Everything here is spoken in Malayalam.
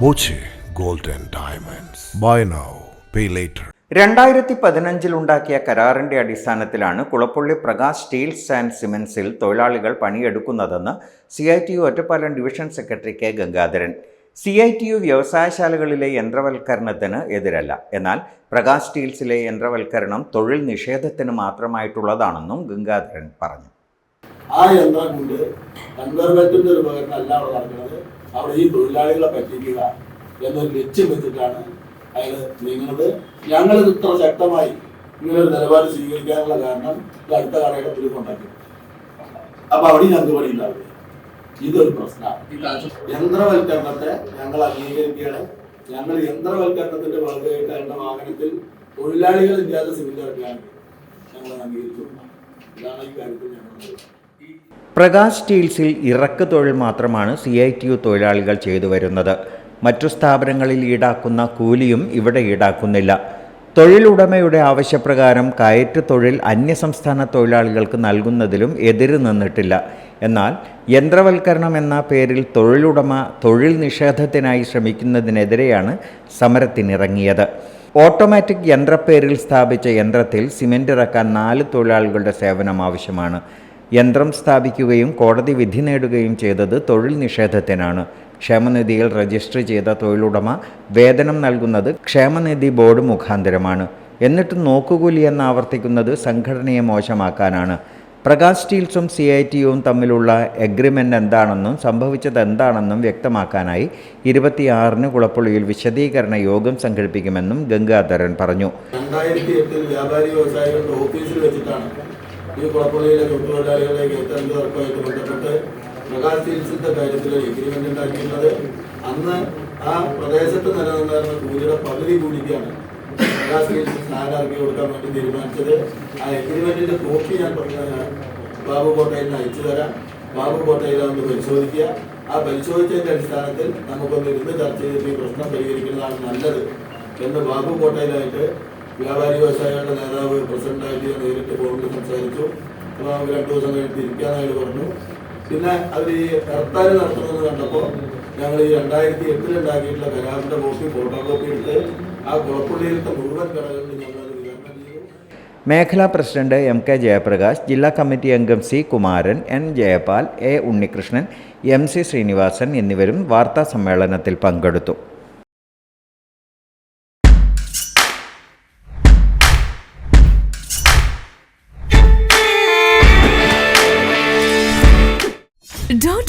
Boche gold and Diamonds. Buy now, pay later. രണ്ടായിരത്തി കരാറിന്റെ അടിസ്ഥാനത്തിലാണ് കുളപ്പള്ളി പ്രകാശ് സ്റ്റീൽസ് ആൻഡ് സിമെന്റ്സിൽ തൊഴിലാളികൾ പണിയെടുക്കുന്നതെന്ന് C I T U Ottapalam division secretary K Gangadharan C I T U വ്യവസായശാലകളിലെ യന്ത്രവൽക്കരണത്തിന് എതിരല്ല എന്നാൽ പ്രകാശ് സ്റ്റീൽസിലെ യന്ത്രവൽക്കരണം തൊഴിൽ നിഷേധത്തിന് മാത്രമായിട്ടുള്ളതാണെന്നും ഗംഗാധരൻ പറഞ്ഞു ആ യന്ത്രം കൊണ്ട് കൺവെർമെന്റിന്റെ ഒരു ഉപകരണം അല്ല അവിടെ നടക്കുന്നത് അവിടെ ഈ തൊഴിലാളികളെ പറ്റിക്കുക എന്നൊരു ലക്ഷ്യം വെച്ചിട്ടാണ് അയാൾ നീങ്ങുന്നത്. ഞങ്ങൾ ഇത്ര ശക്തമായി ഇങ്ങനൊരു നിലപാട് സ്വീകരിക്കാനുള്ള കാരണം ഇത് അടുത്ത കാലഘട്ടത്തിൽ കൊണ്ടാക്കി. അപ്പൊ അവിടെ ഞങ്ങൾക്ക് പണിയില്ലാതെ ഇതൊരു പ്രശ്നമാണ് യന്ത്രവൽക്കരണത്തെ ഞങ്ങൾ അംഗീകരിക്കുകയാണ്. ഞങ്ങൾ യന്ത്രവൽക്കരണത്തിന്റെ ഭാഗമായിട്ട് അതിന്റെ വാഹനത്തിൽ തൊഴിലാളികൾ ഇല്ലാതെ ഇറക്കുകയാണ് ഞങ്ങൾ അംഗീകരിച്ചു. ഇതാണ് ഈ കാര്യത്തിൽ ഞങ്ങൾ പ്രകാശ് സ്റ്റീൽസിൽ ഇറക്ക് തൊഴിൽ മാത്രമാണ് സി ഐ ടി യു തൊഴിലാളികൾ ചെയ്തു വരുന്നത്. മറ്റു സ്ഥാപനങ്ങളിൽ ഈടാക്കുന്ന കൂലിയും ഇവിടെ ഈടാക്കുന്നില്ല. തൊഴിലുടമയുടെ ആവശ്യപ്രകാരം കയറ്റ് തൊഴിൽ അന്യസംസ്ഥാന തൊഴിലാളികൾക്ക് നൽകുന്നതിലും എതിര് നിന്നിട്ടില്ല. എന്നാൽ യന്ത്രവൽക്കരണം എന്ന പേരിൽ തൊഴിലുടമ തൊഴിൽ നിഷേധത്തിനായി ശ്രമിക്കുന്നതിനെതിരെയാണ് സമരത്തിനിറങ്ങിയത്. ഓട്ടോമാറ്റിക് യന്ത്രപ്പേരിൽ സ്ഥാപിച്ച യന്ത്രത്തിൽ സിമന്റ് ഇറക്കാൻ നാല് തൊഴിലാളികളുടെ സേവനം ആവശ്യമാണ്. യന്ത്രം സ്ഥാപിക്കുകയും കോടതി വിധി നേടുകയും ചെയ്തത് തൊഴിൽ നിഷേധത്തിനാണ്. ക്ഷേമനിധിയിൽ രജിസ്റ്റർ ചെയ്ത തൊഴിലുടമ വേതനം നൽകുന്നത് ക്ഷേമനിധി ബോർഡ് മുഖാന്തരമാണ്. എന്നിട്ടും നോക്കുകൂലി എന്ന് ആവർത്തിക്കുന്നത് സംഘടനയെ മോശമാക്കാനാണ്. പ്രകാശ് സ്റ്റീൽസും സി ഐ ടിയും തമ്മിലുള്ള എഗ്രിമെന്റ് എന്താണെന്നും സംഭവിച്ചത് എന്താണെന്നും വ്യക്തമാക്കാനായി ഇരുപത്തിയാറിന് കുളപ്പുള്ളിയിൽ വിശദീകരണ യോഗം സംഘടിപ്പിക്കുമെന്നും ഗംഗാധരൻ പറഞ്ഞു. രണ്ടായിരത്തി എട്ടിൽ വ്യാപാരി വ്യവസായികളുടെ ഓഫീസിൽ വെച്ചിട്ടാണ്. ഈ കുളപ്പള്ളിയിലെ തൊഴിലാളികളെ കയറ്റാനുള്ള തർക്കമായിട്ട് ബന്ധപ്പെട്ട് പ്രകാശ് ചികിത്സത്തെ കാര്യത്തിൽ എഗ്രിമെന്റ് ഉണ്ടാക്കിയിരുന്നത് അന്ന് ആ പ്രദേശത്ത് നിലനിന്നിരുന്ന കൂലിയുടെ പകുതി കൂലിക്കാണ് പ്രകാശ് ചികിത്സ സ്ഥാനാർത്ഥി കൊടുക്കാൻ വേണ്ടി തീരുമാനിച്ചത്. ആ എഗ്രിമെന്റിന്റെ കോപ്പി ഞാൻ ബാബു കോട്ടയിൽ അയച്ചു തരാം. ബാബു കോട്ടയിൽ ഒന്ന് പരിശോധിക്കുക. ആ പരിശോധിച്ചതിന്റെ അടിസ്ഥാനത്തിൽ നമുക്കൊന്ന് ഇരുന്ന് ചർച്ച ചെയ്തിട്ട് ഈ പ്രശ്നം പരിഹരിക്കുന്നതാണ് നല്ലത് എന്ന് ബാബു കോട്ടയിലായിട്ട് വ്യാപാരി വ്യവസായികളുടെ നേതാവ് പ്രസിഡന്റായിട്ട് നേരിട്ട് ഫോണിൽ സംസാരിച്ചു. അപ്പോൾ നമുക്ക് രണ്ടു ദിവസം കഴിഞ്ഞിട്ട് ഇരിക്കാനായിട്ട് പറഞ്ഞു. പിന്നെ അവർ ഈ ഹർത്താൽ നടത്തുന്നത് കണ്ടപ്പോൾ ഞങ്ങൾ ഈ രണ്ടായിരത്തി എട്ടിൽ ഉണ്ടാക്കിയിട്ടുള്ള കരാറിന്റെ കോപ്പി ഫോട്ടോ കോപ്പി എടുത്ത് ആ കുളപ്പള്ളിയിലത്തെ മുഴുവൻ കടകളിൽ ഞങ്ങൾ മേഖലാ പ്രസിഡന്റ് എം കെ ജയപ്രകാശ് ജില്ലാ കമ്മിറ്റി അംഗം C Kumaran N Jayapal A Unnikrishnan M C Srinivasan എന്നിവരും വാർത്താ സമ്മേളനത്തിൽ പങ്കെടുത്തു.